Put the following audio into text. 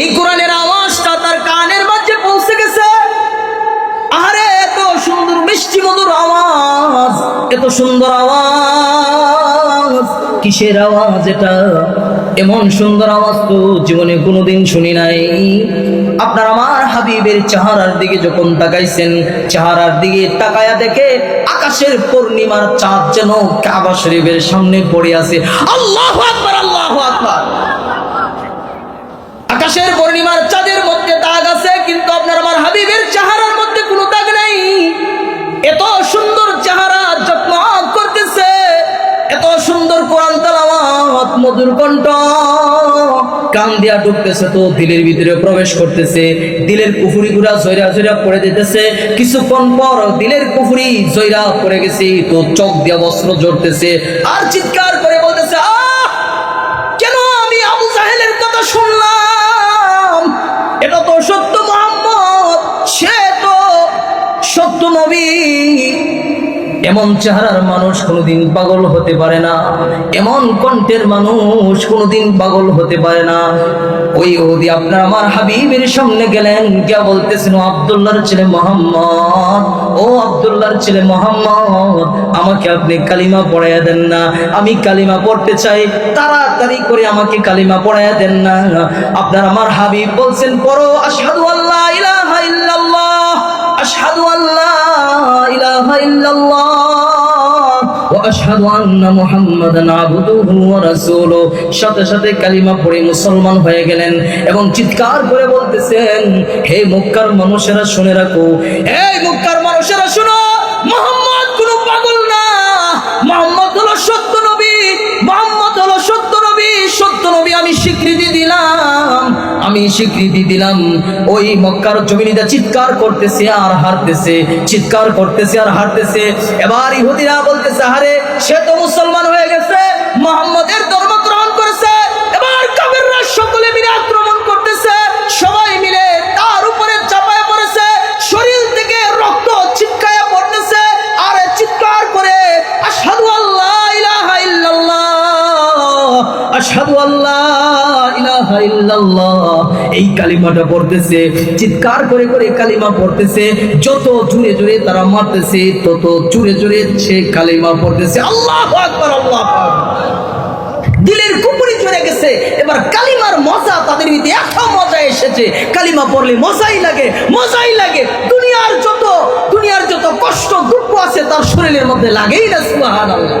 এই কোরআনের আওয়াজটা তার কানের মাঝে পৌঁছে গেছে। আরে এত সুন্দর মিষ্টি মধুর আওয়াজ, এত সুন্দর আওয়াজ। কিসের আওয়াজ এটা? এমন সুন্দর আওয়াজ তো জীবনে কোনোদিন শুনি নাই। আপনার আমার হাবিবের চেহারার দিকে যখন তাকাইছেন, চেহারার দিকে তাকায়া দেখে আকাশের পূর্ণিমার চাঁদ যেন কাবা শরীফের সামনে পড়ে আছে। আল্লাহ আকবার, আল্লাহ আকবার আকাশের পূর্ণিমার চাঁদের মধ্যে দাগ আছে কিন্তু আপনার আমার হাবিবের চেহারার মধ্যে কোনো দাগ নাই। এত সুন্দর চেহারা জগমগ করতেছে। এত সুন্দর কোরআন তালাওয়াত, মধুর কণ্ঠ। কান দিয়া ঢুকতেছে তো, দিলের ভিতরে প্রবেশ করতেছে। দিলের গুড়া জয়রা জয়রা কিছুক্ষণ পর দিলের কুফুরি জয়রা পড়ে গেছে, তো চোখ দিয়া বস্ত্র জড়তেছে আর চিৎকার করে বলতেছে, আহ! কেন আমি আবু জাহেলের কথা শুনলাম? নবী এমন চেহারার মানুষ কোনোদিন পাগল হতে পারে না। এমন কণ্ঠের মানুষ কোনোদিন পাগল হতে পারে না। ওই ওদি আপনার আমার হাবিবের সামনে গেলেন। গিয়া বলতেছেন, "ও ছেলে মোহাম্মদ, ও আব্দুল্লাহর ছেলে মোহাম্মদ, আমাকে আপনি কালিমা পড়াইয়া দেন না। আমি কালিমা পড়তে চাই, তাড়াতাড়ি করে আমাকে কালিমা পড়াইয়া দেন না। আপনার আমার হাবিব বলছেন, পড়ো, আশহাদু আল্লাহ সাথে সাথে কালিমা পড়ে মুসলমান হয়ে গেলেন এবং চিৎকার করে বলতেছেন, হে মক্কার মানুষেরা শুনে রাখো, হে মক্কার আমি স্বীকৃতি দিলাম। ওই মক্কার জমিনিটা চিৎকার করতেছে আর হারতেছে, চিৎকার করতেছে আর হারতেছে। এবার ইহুদিরা বলতেছে হারে সে তো মুসলমান হয়ে গেছে। মোহাম্মদের ধর্ম এই কালিমাটা পড়তেছে, চিৎকার করে করে কালিমা পড়তেছে, যত জুড়ে জুড়ে তারা মারতেছে, তত জুড়ে জুড়ে সে কালিমা পড়তেছে। আল্লাহু আল্লাহু দিলের কুপুরি চলে গেছে, এবার কালিমার মজা তাদের ভিতরে এত মজা এসেছে। কালিমা পড়লে মজাই লাগে মজাই লাগে। দুনিয়ার যত দুনিয়ার যত কষ্ট, দুঃখ আছে তার শরীরের মধ্যে লাগেই না, সুবহানাল্লাহ।